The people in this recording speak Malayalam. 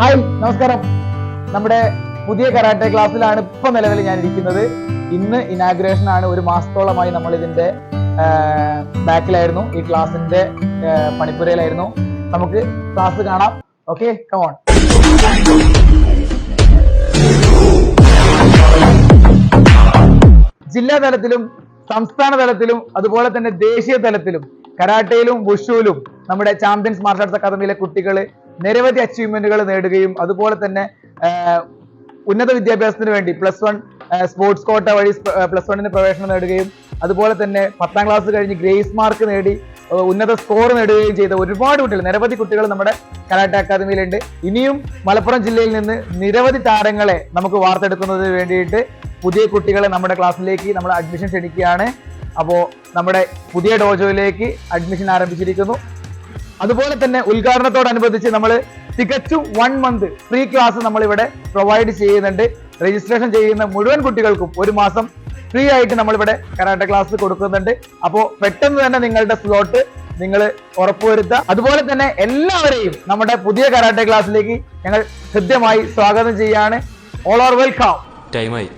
ഹായ് നമസ്കാരം. നമ്മുടെ പുതിയ കരാട്ടെ ക്ലാസ്സിലാണ് ഇപ്പൊ നിലവിൽ ഞാൻ ഇരിക്കുന്നത് ഇന്ന് ഇനാഗ്രേഷൻ ആണ്. ഒരു മാസത്തോളമായി നമ്മൾ ഇതിന്റെ ബാക്കിലായിരുന്നു. ഈ ക്ലാസിന്റെ പണിപ്പുരയിലായിരുന്നു. നമുക്ക് ക്ലാസ് കാണാം. ഓക്കെ കമോൺ ജില്ലാ തലത്തിലും സംസ്ഥാന തലത്തിലും അതുപോലെ തന്നെ ദേശീയ തലത്തിലും കരാട്ടയിലും വുഷുവിലും നമ്മുടെ ചാമ്പ്യൻസ് മാർഷൽ ആർട്സ് അക്കാദമിയിലെ കുട്ടികൾ നിരവധി അച്ചീവ്മെന്റുകൾ നേടുകയും അതുപോലെ തന്നെ ഉന്നത വിദ്യാഭ്യാസത്തിന് വേണ്ടി പ്ലസ് വൺ സ്പോർട്സ് കോട്ട വഴി പ്ലസ് വണ്ണിന് പ്രവേശനം നേടുകയും അതുപോലെ തന്നെ പത്താം ക്ലാസ് കഴിഞ്ഞ് ഗ്രേസ് മാർക്ക് നേടി ഉന്നത സ്കോർ നേടുകയും ചെയ്ത ഒരുപാട് കുട്ടികൾ നിരവധി കുട്ടികൾ നമ്മുടെ കരാട്ടെ അക്കാദമിയിലുണ്ട്. ഇനിയും മലപ്പുറം ജില്ലയിൽ നിന്ന് നിരവധി താരങ്ങളെ നമുക്ക് വാർത്തെടുക്കുന്നതിന് വേണ്ടിയിട്ട് പുതിയ കുട്ടികളെ നമ്മുടെ ക്ലാസ്സിലേക്ക് നമ്മൾ അഡ്മിഷൻ ക്ഷണിക്കുകയാണ്. അപ്പോൾ നമ്മുടെ പുതിയ ഡോജോയിലേക്ക് അഡ്മിഷൻ ആരംഭിച്ചിരിക്കുന്നു. അതുപോലെ തന്നെ ഉദ്ഘാടനത്തോടനുബന്ധിച്ച് നമ്മൾ തികച്ചും വൺ മന്ത് ഫ്രീ ക്ലാസ് നമ്മൾ ഇവിടെ പ്രൊവൈഡ് ചെയ്യുന്നുണ്ട്. രജിസ്ട്രേഷൻ ചെയ്യുന്ന മുഴുവൻ കുട്ടികൾക്കും ഒരു മാസം ഫ്രീ ആയിട്ട് നമ്മളിവിടെ കരാട്ട ക്ലാസ് കൊടുക്കുന്നുണ്ട്. അപ്പോൾ പെട്ടെന്ന് തന്നെ നിങ്ങളുടെ സ്ലോട്ട് നിങ്ങൾ ഉറപ്പുവരുത്തുക. അതുപോലെ തന്നെ എല്ലാവരെയും നമ്മുടെ പുതിയ കരാട്ടെ ക്ലാസ്സിലേക്ക് ഞങ്ങൾ ഹൃദ്യമായി സ്വാഗതം ചെയ്യാണ്. ഓൾ ഓർ വെൽക്കം ടൈമായി